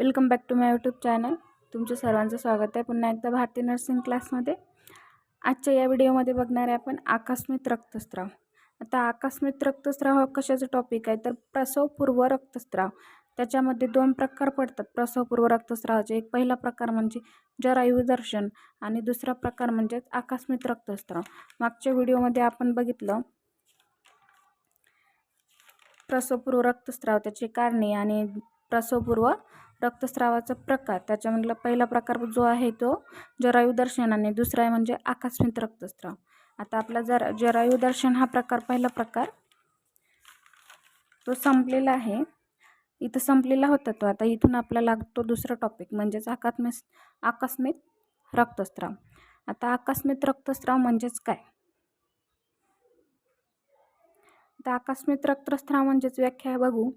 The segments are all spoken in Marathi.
Welcome back to my YouTube channel. तुमचं सर्वांचं स्वागत आहे. पुन्हा एकदा भारतीय नर्सिंग क्लासमध्ये. आजच्या या व्हिडिओमध्ये बघणार आहे आपण आकस्मिक रक्तस्राव. आता आकस्मिक रक्तस्राव हा कशाचा टॉपिक आहे? तर प्रसवपूर्व रक्तस्राव. त्याच्यामध्ये दोन प्रकार पडतात. प्रसवपूर्व रक्तस्रावाचे एक पहिला प्रकार म्हणजे जरायू दर्शन आणि दुसरा प्रकार म्हणजेच आकस्मिक रक्तस्राव. मागच्या व्हिडिओमध्ये आपण बघितलं प्रसवपूर्व रक्तस्राव त्याची कारणे आणि प्रसवपूर्व रक्तस्रावाचा प्रकार. त्याच्यामधला पहिला प्रकार जो आहे तो जरायुदर्शनाने दुसरा आहे म्हणजे आकस्मिक रक्तस्राव. आता आपला जरा जरायुदर्शन हा प्रकार पहिला प्रकार. तो संपलेला आहे. इथं संपलेला होता तो. आता इथून आपल्याला लागतो दुसरा टॉपिक म्हणजेच आकात्मिक आकस्मिक रक्तस्राव. आता आकस्मिक रक्तस्राव म्हणजेच काय? आता आकस्मिक रक्तस्राव म्हणजेच व्याख्या बघू.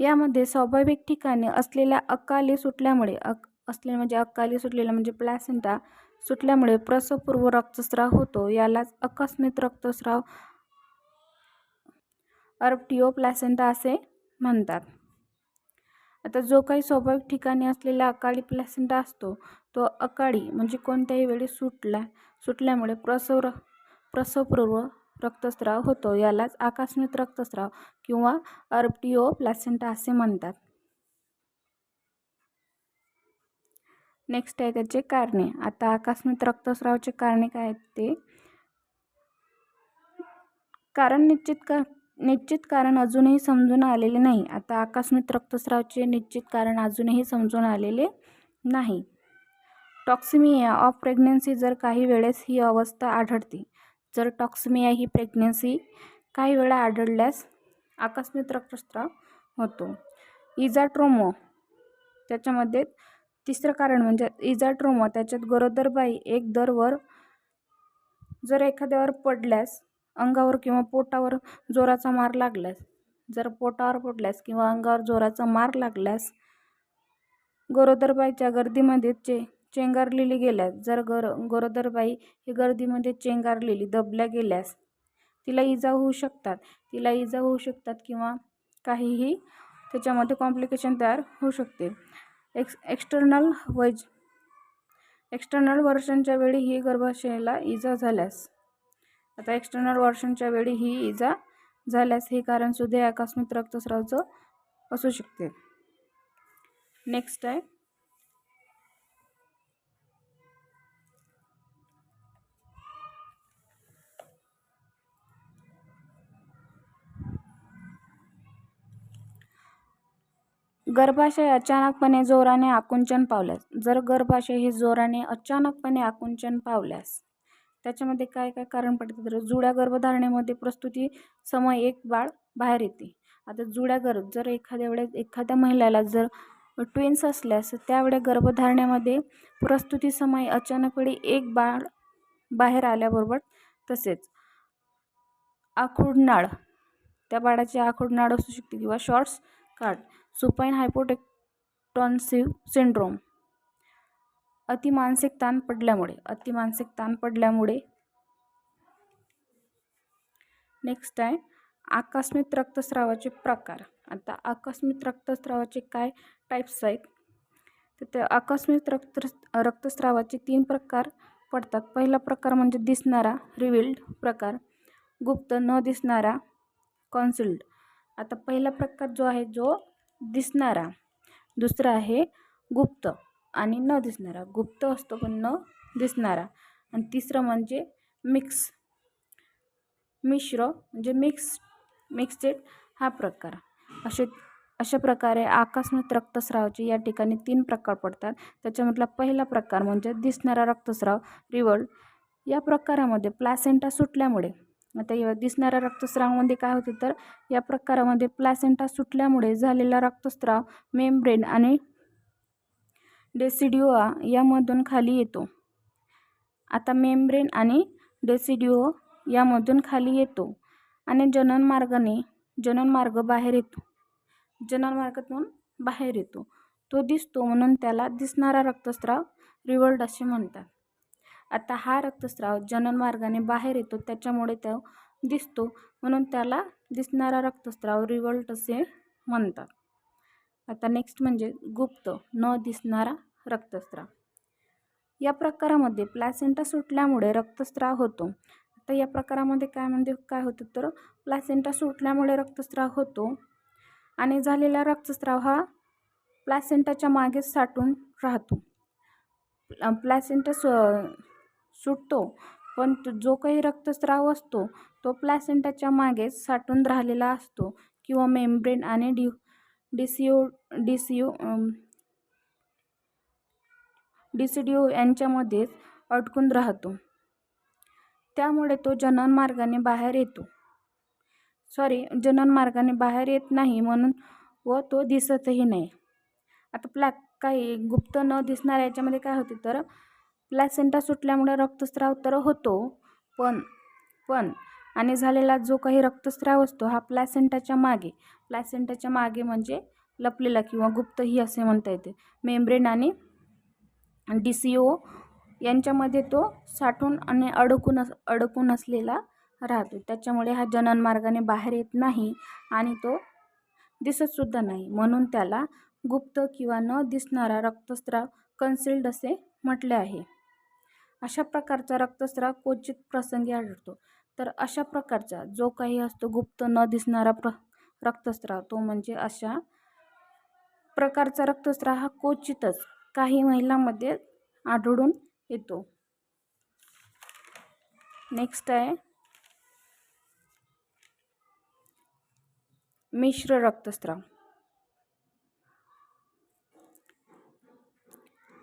यामध्ये स्वाभाविक ठिकाणी असलेल्या अकाली सुटल्यामुळे अक असले म्हणजे अकाली सुटलेला म्हणजे प्लॅसेंटा सुटल्यामुळे प्रसवपूर्व रक्तस्राव होतो. यालाच अकस्मित रक्तस्राव अर्पटिओ प्लॅसेंटा असे म्हणतात. आता जो काही स्वाभाविक ठिकाणी असलेला अकाळी प्लॅसेंटा असतो तो अकाळी म्हणजे कोणत्याही वेळी सुटला सुटल्यामुळे प्रसव प्रसवपूर्व रक्तस्राव होतो. यालाच आकस्मिक रक्तस्राव किंवा अर्पटिओ प्लॅसेंटा असे म्हणतात. नेक्स्ट आहे त्याचे कारणे. आता आकस्मिक रक्तस्रावाचे कारणे काय आहेत ते? कारण निश्चित का निश्चित कारण अजूनही समजून आलेले नाही. आता आकस्मिक रक्तस्रावचे निश्चित कारण अजूनही समजून आलेले नाही. टॉक्सिमिया ऑफ प्रेग्नन्सी जर काही वेळेस ही अवस्था आढळते जर टॉक्सिमिया ही प्रेग्नन्सी काही वेळा आढळल्यास आकस्मिक रक्तस्त्राव होतो. इजाट्रोमो त्याच्यामध्ये तिसरं कारण म्हणजे इजाट्रोमो त्याच्यात गरोदरबाई एक दरवर जर एखाद्यावर पडल्यास अंगावर किंवा पोटावर जोराचा मार लागल्यास जर पोटावर पडल्यास किंवा अंगावर जोराचा मार लागल्यास गरोदरबाईच्या गर्दीमध्येचे चेंगारलेली गेल्यास जर गर गरोदरबाई ही गर्दीमध्ये चेंगारलेली दबल्या गेल्यास तिला इजा होऊ शकतात. तिला इजा होऊ शकतात किंवा काहीही त्याच्यामध्ये कॉम्प्लिकेशन तयार होऊ शकते. एक्स एक्स्टर्नल वैज एक्स्टर्नल वर्षांच्या वेळी ही गर्भाशयाला इजा झाल्यास आता एक्स्टर्नल वर्षांच्या वेळी ही इजा झाल्यास हे कारणसुद्धा आकस्मिक रक्तस्रावचं असू शकते. नेक्स्ट आहे. गर्भाशय अचानकपणे जोराने आकुंचन पावल्यास. जर गर्भाशय हे जोराने अचानकपणे आकुंचन पावल्यास. त्याच्यामध्ये काय काय कारण पडतं तर जुड्या गर्भधारणेमध्ये प्रस्तुती समय एक बाळ बाहेर येते. आता जुड्या गर्भ जर एखाद्या वेळेस एखाद्या महिलेला जर ट्विन्स असल्यास त्यावेळे गर्भधारणेमध्ये प्रस्तुती समय अचानकपणे एक बाळ बाहेर आल्याबरोबर तसेच आखुडनाळ त्या बाळाची आखुडनाळ असू शकते किंवा shorts cord supine hypotensive syndrome. अतिमानसिक ताण पडल्यामुळे अतिमानसिक ताण पडल्यामुळे. नेक्स्ट आहे आकस्मिक रक्तस्रावाचे प्रकार. आता आकस्मिक रक्तस्रावाचे काय टाईप्स आहेत? तर ते आकस्मिक रक्त रक्तस्रावाचे तीन प्रकार पडतात. पहिला प्रकार म्हणजे दिसणारा रिविल्ड प्रकार. गुप्त न दिसणारा कॉन्सिल्ड आता पहिला प्रकार जो आहे जो दिसणारा. दुसरा आहे गुप्त आणि न दिसणारा. गुप्त असतो पण न दिसणारा. आणि तिसरं म्हणजे मिक्स. मिश्र म्हणजे मिक्स. मिक्सड हा प्रकार. असे अशा प्रकारे आकस्मिक रक्तस्रावाचे या ठिकाणी तीन प्रकार पडतात. त्याच्यामधला पहिला प्रकार म्हणजे दिसणारा रक्तस्राव रिवल्ड या प्रकारामध्ये प्लॅसेंटा सुटल्यामुळे आता या दिसणाऱ्या रक्तस्रावामध्ये काय होते तर या प्रकारामध्ये प्लॅसेंटा सुटल्यामुळे झालेला रक्तस्राव मेम्ब्रेन आणि डेसिडिओआ यामधून खाली येतो. आता मेम्ब्रेन आणि डेसिडिओ यामधून खाली येतो आणि जननमार्गाने जननमार्ग बाहेर येतो. जननमार्गातून बाहेर येतो. तो दिसतो म्हणून त्याला दिसणारा रक्तस्राव रिवल्ड असे म्हणतात. आता हा रक्तस्राव जननमार्गाने बाहेर येतो त्याच्यामुळे तो दिसतो. म्हणून त्याला दिसणारा रक्तस्राव रिवल्ट असे म्हणतात. आता नेक्स्ट म्हणजे गुप्त न दिसणारा रक्तस्राव. या प्रकारामध्ये प्लॅसेंटा सुटल्यामुळे रक्तस्राव होतो. आता या प्रकारामध्ये काय म्हणजे काय होतं तर प्लॅसेंटा सुटल्यामुळे रक्तस्राव होतो आणि झालेला रक्तस्राव हा प्लॅसेंटाच्या मागेच साठून राहतो. प्लॅसेंटा सु सुटतो. पण तो जो काही रक्तस्राव असतो तो प्लॅसेंटाच्या मागेच साठून राहिलेला असतो किंवा मेम्ब्रेन आणि डी डिसिओ डिसिओ डिसिडिओ यांच्यामध्येच अडकून राहतो. त्यामुळे तो जनन मार्गाने बाहेर येतो. सॉरी जनन मार्गाने बाहेर येत नाही म्हणून व तो दिसतही नाही. आता प्लॅ काही गुप्त न दिसणाऱ्या याच्यामध्ये काय होते तर प्लॅसेंटा सुटल्यामुळे रक्तस्राव तर होतो पण पण आणि झालेला जो काही रक्तस्राव असतो हा प्लॅसेंटाच्या मागे प्लॅसेंटाच्या मागे म्हणजे लपलेला किंवा गुप्तही असे म्हणता येते. मेम्ब्रेन आणि डी सी ओ यांच्यामध्ये तो साठून आणि अडकून अस अडकून असलेला राहतो. त्याच्यामुळे हा जनन मार्गाने बाहेर येत नाही आणि तो दिसतसुद्धा नाही. म्हणून त्याला गुप्त किंवा न दिसणारा रक्तस्राव कन्सिल्ड असे म्हटले आहे. अशा प्रकारचा रक्तस्राव क्वचित प्रसंगी आढळतो. तर अशा प्रकारचा जो काही असतो गुप्त न दिसणारा प्र रक्तस्राव तो म्हणजे अशा प्रकारचा रक्तस्राव हा क्वचितच काही महिलांमध्ये आढळून येतो. नेक्स्ट आहे. मिश्र रक्तस्राव.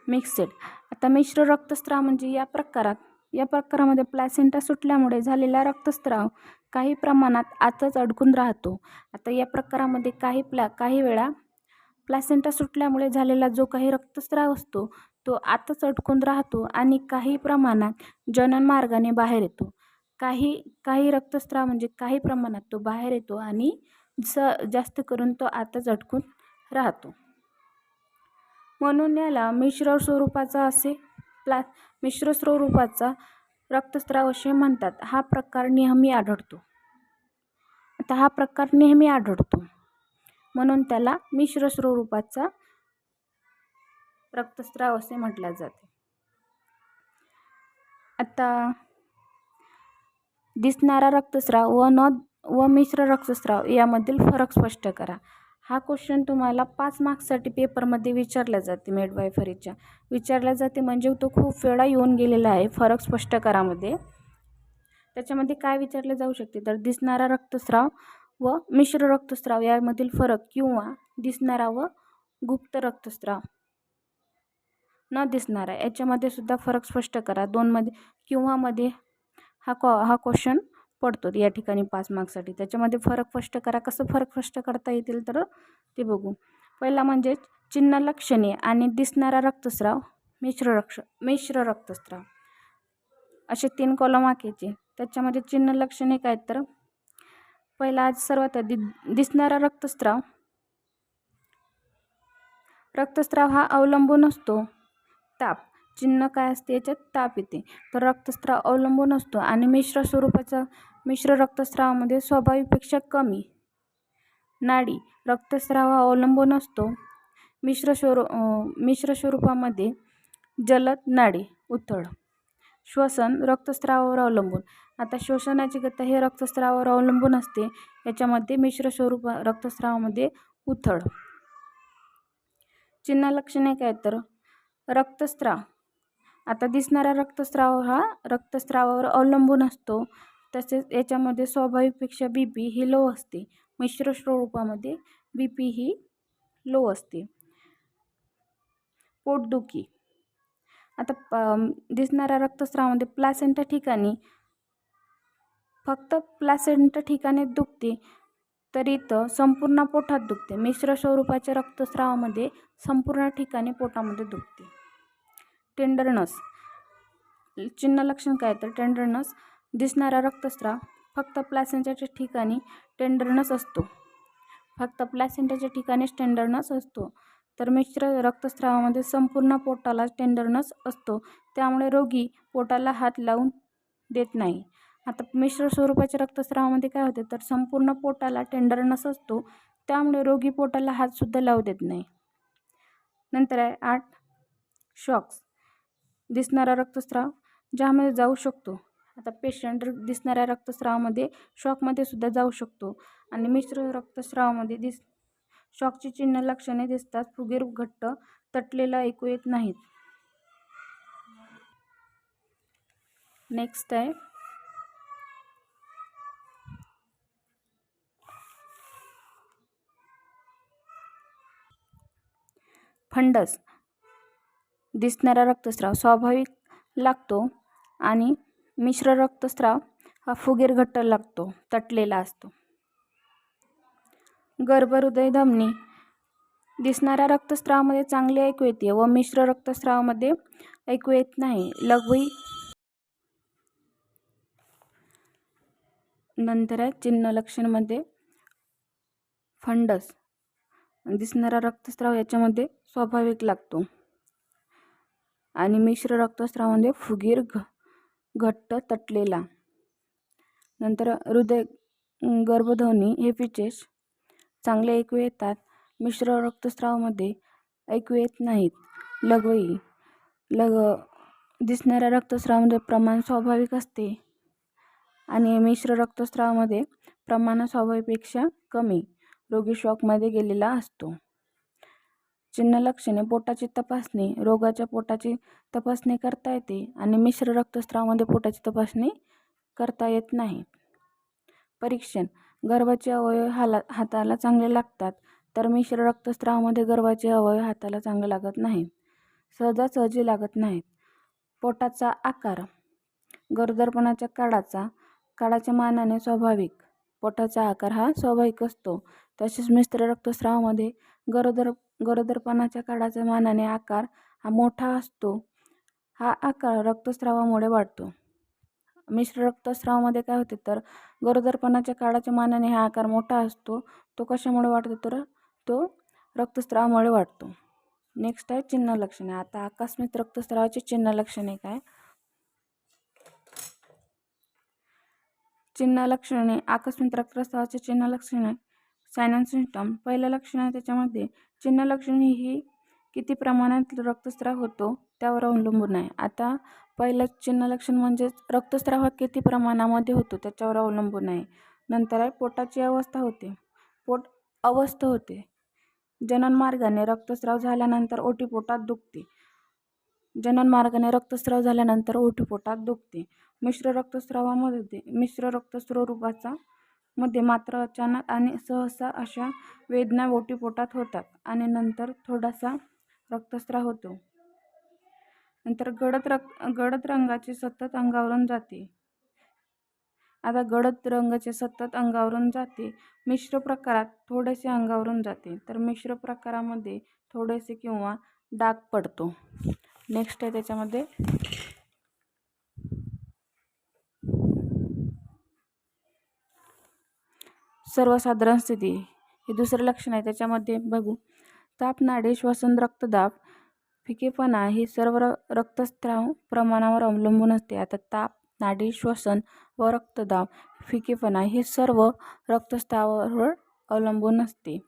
मिक्सेड आता मिश्र रक्तस्राव म्हणजे या प्रकारात या प्रकारामध्ये प्लॅसेंटा सुटल्यामुळे झालेला रक्तस्राव काही प्रमाणात आतच अडकून राहतो. आता या प्रकारामध्ये काही प्ला काही वेळा प्लॅसेंटा सुटल्यामुळे झालेला जो काही रक्तस्राव असतो तो आतच अडकून राहतो आणि काही प्रमाणात जनन मार्गाने बाहेर येतो. काही काही रक्तस्राव म्हणजे काही प्रमाणात तो बाहेर येतो आणि स जास्त करून तो आतच अडकून राहतो. म्हणून याला मिश्र स्वरूपाचा असे प्ला मिश्र स्वरूपाचा रक्तस्राव असे म्हणतात. हा प्रकार नेहमी आढळतो. आता हा प्रकार नेहमी आढळतो. म्हणून त्याला मिश्र स्वरूपाचा रक्तस्राव असे म्हटले जाते. आता दिसणारा रक्तस्राव व न व मिश्र रक्तस्राव यामधील फरक स्पष्ट करा. हा क्वेश्चन तुम्हाला पाच मार्क्ससाठी पेपरमध्ये विचारला जाते मेडवायफरीच्या विचारला जाते म्हणजे तो खूप वेळा येऊन गेलेला आहे फरक स्पष्ट करामध्ये त्याच्यामध्ये काय विचारले जाऊ शकते? तर दिसणारा रक्तस्राव व मिश्र रक्तस्राव यामधील फरक किंवा दिसणारा व गुप्त रक्तस्राव. न दिसणारा याच्यामध्ये सुद्धा फरक स्पष्ट करा. दोनमध्ये किंवामध्ये हा कॉ हा क्वेश्चन पडतो या ठिकाणी पाच मार्क्ससाठी त्याच्यामध्ये फरक स्पष्ट करा. कसं फरक स्पष्ट करता येतील तर ते बघू. पहिला म्हणजे चिन्ह लक्षणे आणि दिसणारा रक्तस्राव मिश्र रक्ष मिश्र रक्तस्राव. असे तीन कॉलम आखायचे त्याच्यामध्ये चिन्ह लक्षणे काय तर? पहिला आज सर्वात आधी दिसणारा रक्तस्राव. रक्तस्राव हा अवलंबून असतो. ताप. चिन्ह काय असते? याच्यात ताप येते. तर रक्तस्राव अवलंबून असतो आणि मिश्र स्वरूपाचा मिश्र रक्तस्रावामध्ये स्वाभाविकपेक्षा कमी. नाडी रक्तस्राव हा अवलंबून असतो. मिश्र स्वरू मिश्र स्वरूपामध्ये जलद नाडी उथळ. श्वसन रक्तस्रावावर अवलंबून. आता श्वसनाची गती हे रक्तस्रावावर अवलंबून असते. याच्यामध्ये मिश्र स्वरूप रक्तस्रावामध्ये उथळ. चिन्ह लक्षणे काय तर? रक्तस्राव. आता दिसणारा रक्तस्राव हा रक्तस्रावावर अवलंबून असतो. तसेच याच्यामध्ये स्वाभाविकपेक्षा बी पी ही लो असते. मिश्र स्वरूपामध्ये बी पी ही लो असते. पोटदुखी. आता प दिसणाऱ्या रक्तस्रावामध्ये प्लॅसेंटा ठिकाणी फक्त प्लॅसेंटा ठिकाणी दुखते तर इथं संपूर्ण पोटात दुखते. मिश्र स्वरूपाच्या रक्तस्रावामध्ये संपूर्ण ठिकाणी पोटामध्ये दुखते. टेंडरनस चिन्ह लक्षण काय तर टेंडरनस दिसणारा रक्तस्राव फक्त प्लॅसेंटाच्या ठिकाणी टेंडरनस असतो. फक्त प्लॅसेंटाच्या ठिकाणीच टेंडरनस असतो. तर मिश्र रक्तस्रावामध्ये संपूर्ण पोटाला टेंडरनस असतो. त्यामुळे रोगी पोटाला हात लावून देत नाही. आता मिश्र स्वरूपाच्या रक्तस्रावामध्ये काय होते? तर संपूर्ण पोटाला टेंडरनस असतो. त्यामुळे रोगी पोटाला हातसुद्धा लावू देत नाही. नंतर आहे आठ शॉक्स दिसणारा रक्तस्राव ज्यामध्ये जाऊ शकतो. आता पेशंट दिसणाऱ्या रक्तस्रावामध्ये शॉकमध्ये सुद्धा जाऊ शकतो. आणि मिश्र रक्तस्रावामध्ये दिस शॉकची चिन्ह लक्षणे दिसतात. फुगेर घट्ट तटलेला ऐकू येत नाहीत. नेक्स्ट आहे. फंडस. दिसणारा रक्तस्राव स्वाभाविक लागतो आणि मिश्र रक्तस्राव हा फुगीर घट्ट लागतो तटलेला असतो. गर्भहृदय धमनी. दिसणाऱ्या रक्तस्रावामध्ये चांगले ऐकू येते व मिश्र रक्तस्रावामध्ये ऐकू येत नाही. लघवी. नंतर आहे चिन्ह लक्षणमध्ये फंडस. दिसणारा रक्तस्राव याच्यामध्ये स्वाभाविक लागतो. आणि मिश्र रक्तस्रावामध्ये फुगीर घ घट्ट तटलेला. नंतर हृदय गर्भध्वनी हे पिचेस चांगले ऐकू येतात. मिश्र रक्तस्रावामध्ये ऐकू येत नाहीत. लघवी लग दिसणाऱ्या रक्तस्रावामध्ये प्रमाण स्वाभाविक असते आणि मिश्र रक्तस्रावामध्ये प्रमाण स्वाभाविकपेक्षा कमी. रोगी शॉकमध्ये गेलेला असतो. चिन्ह लक्षणे पोटाची तपासणी रोगाच्या पोटाची तपासणी करता येते आणि मिश्र रक्तस्रावामध्ये पोटाची तपासणी करता येत नाही. परीक्षण. गर्भाचे अवयव हाला हाताला चांगले लागतात तर मिश्र रक्तस्रावामध्ये गर्भाचे अवयव हाताला चांगले लागत नाहीत. सहजासहजी लागत नाहीत. पोटाचा आकार. गरोदरपणाच्या काळाचा काळाच्या मानाने स्वाभाविक. पोटाचा आकार हा स्वाभाविक असतो. तसेच मिश्र रक्तस्रावामध्ये गरोदर गरोदरपणाच्या काळाच्या मानाने आकार हा मोठा असतो. हा आकार रक्तस्रावामुळे वाढतो. मिश्र रक्तस्रावामध्ये काय होते तर गरोदरपणाच्या काळाच्या मानाने हा आकार मोठा असतो. तो कशामुळे वाढतो तर तो रक्तस्रावामुळे वाढतो. नेक्स्ट आहे चिन्ह लक्षणे. आता आकस्मिक रक्तस्रावाची चिन्ह लक्षणे काय? चिन्ह लक्षणे. आकस्मिक रक्तस्रावाचे चिन्ह लक्षणे. सायनन सिस्टम पहिलं लक्षण आहे त्याच्यामध्ये चिन्ह लक्षणे ही किती प्रमाणात रक्तस्राव होतो त्यावर अवलंबून आहे. आता पहिलं चिन्ह लक्षण म्हणजेच रक्तस्राव हा किती प्रमाणामध्ये होतो त्याच्यावर अवलंबून आहे. नंतर आहे पोटाची अवस्था होते. पोट अवस्थ होते. जननमार्गाने रक्तस्राव झाल्यानंतर ओटीपोटात दुखते. जननमार्गाने रक्तस्राव झाल्यानंतर ओटीपोटात दुखते. मिश्र रक्तस्रावामध्ये मिश्र रक्तस्वरूपाचा मध्ये मात्र अचानक आणि सहसा अशा वेदना ओटीपोटात होतात आणि नंतर थोडासा रक्तस्राव होतो. नंतर गडद रक् गडद रंगाचे सतत अंगावरून जाते. आता गडद रंगाचे सतत अंगावरून जाते. मिश्र प्रकारात थोडेसे अंगावरून जाते. तर मिश्र प्रकारामध्ये थोडेसे किंवा डाग पडतो. नेक्स्ट आहे त्याच्यामध्ये सर्वसाधारण स्थिती. हे दुसरं लक्षण आहे. त्याच्यामध्ये बघू. ताप नाडे श्वसन रक्तदाब फिकेपणा हे सर्व र रक्तस्राव प्रमाणावर अवलंबून असते. आता ताप नाडी श्वसन व रक्तदाब फिकेपणा हे सर्व रक्तस्रावावर अवलंबून असते.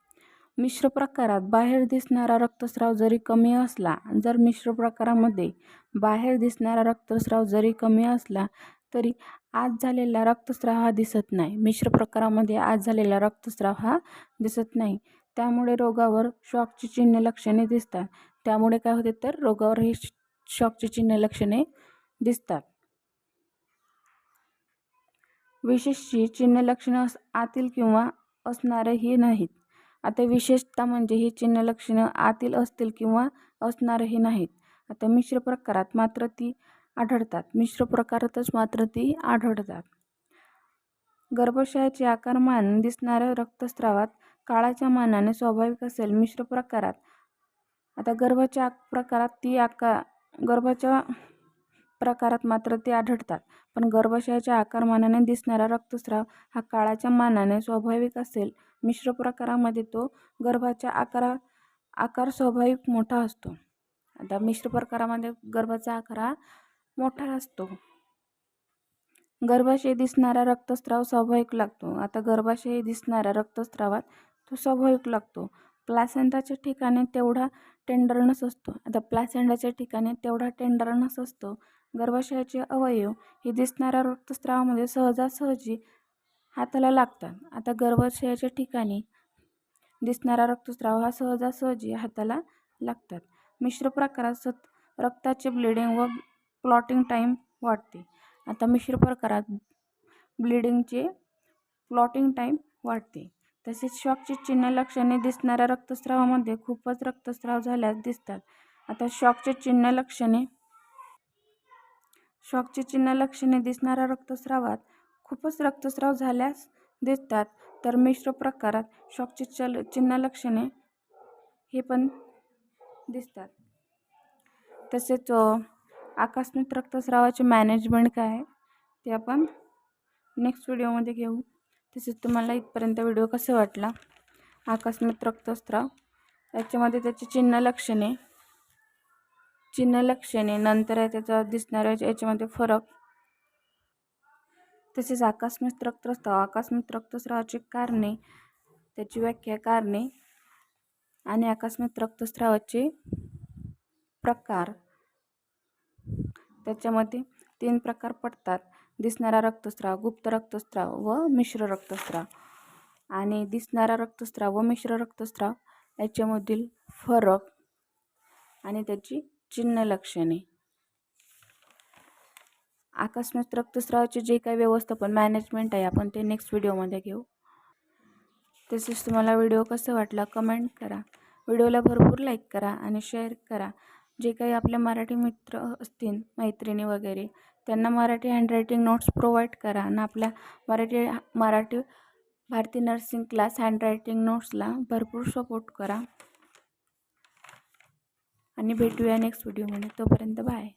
मिश्र प्रकारात बाहेर दिसणारा रक्तस्राव जरी कमी असला जर मिश्र प्रकारामध्ये बाहेर दिसणारा रक्तस्राव जरी कमी असला तरी आज झालेला रक्तस्राव हा दिसत नाही. मिश्र प्रकारामध्ये आज झालेला रक्तस्राव हा दिसत नाही. त्यामुळे रोगावर शॉकची चिन्ह लक्षणे दिसतात. त्यामुळे काय होते तर रोगावर ही शॉकची चिन्ह लक्षणे दिसतात. विशेषची चिन्ह लक्षणं अस आतील किंवा असणारही नाहीत. आता विशेषता म्हणजे ही चिन्ह लक्षणं आतील असतील किंवा असणारही नाहीत. आता मिश्र प्रकारात मात्र ती आढळतात. मिश्र प्रकारातच मात्र ती आढळतात. गर्भाशयाचे आकारमान दिसणाऱ्या रक्तस्रावात काळाच्या मानाने स्वाभाविक असेल. मिश्र प्रकारात आता गर्भाच्या प्रकारात ती आकार गर्भाच्या प्रकारात मात्र ते आढळतात. पण गर्भाशयाच्या आकारमानाने दिसणारा रक्तस्राव हा काळाच्या मानाने स्वाभाविक असेल. मिश्र प्रकारामध्ये तो गर्भाच्या आकारा आकार स्वाभाविक मोठा असतो. आता मिश्र प्रकारामध्ये गर्भाचा आकार हा मोठा असतो. गर्भाशय दिसणारा रक्तस्राव स्वाभाविक लागतो. आता गर्भाशय दिसणाऱ्या रक्तस्रावात तो स्वाभाविक लागतो. प्लासेंटाच्या ठिकाणी तेवढा टेंडरनस असतो. आता प्लासेंटाच्या ठिकाणी तेवढा टेंडरनस असतो. गर्भाशयाचे अवयव हे दिसणाऱ्या रक्तस्रावामध्ये सहजासहजी हाताला लागतात. आता गर्भाशयाच्या ठिकाणी दिसणारा रक्तस्राव हा सहजासहजी हाताला लागतात. मिश्र प्रकारात सत रक्ताचे ब्लिडिंग व प्लॉटिंग टाईम वाढते. आता मिश्र प्रकारात ब्लिडिंगचे प्लॉटिंग टाईम वाढते. तसेच शॉकची चिन्ह लक्षणे दिसणाऱ्या रक्तस्रावामध्ये खूपच रक्तस्राव झाल्यास दिसतात. आता शॉकचे चिन्ह लक्षणे शॉकची चिन्ह लक्षणे दिसणाऱ्या रक्तस्रावात खूपच रक्तस्राव झाल्यास दिसतात. तर मिश्र प्रकारात शॉकची चल चिन्ह लक्षणे हे पण दिसतात. तसेच आकस्मिक रक्तस्रावाचे मॅनेजमेंट काय आहे ते आपण नेक्स्ट व्हिडिओमध्ये घेऊ. तसेच तुम्हाला इथपर्यंत व्हिडिओ कसा वाटला? आकस्मिक रक्तस्राव याच्यामध्ये त्याची चिन्ह लक्षणे. चिन्ह लक्षणे नंतर आहे त्याचा दिसणाऱ्या याच्यामध्ये फरक. तसेच आकस्मिक रक्तस्राव आकस्मिक रक्तस्रावाची कारणे त्याची व्याख्या कारणे आणि आकस्मिक रक्तस्रावाचे प्रकार. त्याच्यामध्ये तीन प्रकार पडतात. दिसणारा रक्तस्राव गुप्त रक्तस्राव व मिश्र रक्तस्राव. आणि दिसणारा रक्तस्राव व मिश्र रक्तस्राव याच्यामधील फरक आणि त्याची चिन्ह लक्षणे. आकस्मिक रक्तस्रावाचे जे काही व्यवस्थापन मॅनेजमेंट आहे आपण ते नेक्स्ट व्हिडिओमध्ये घेऊ. तसेच तुम्हाला व्हिडिओ कसं वाटला कमेंट करा. व्हिडिओला भरपूर लाईक करा आणि शेअर करा. जे काही आपले मराठी मित्र असतील मैत्रिणी वगैरे त्यांना मराठी हँडरायटिंग नोट्स प्रोव्हाइड करा. आणि आपल्या Marathi Marathi Bharati nursing class handwriting नोट्सला भरपूर सपोर्ट करा. आणि भेटूया नेक्स्ट व्हिडिओमध्ये तोपर्यंत बाय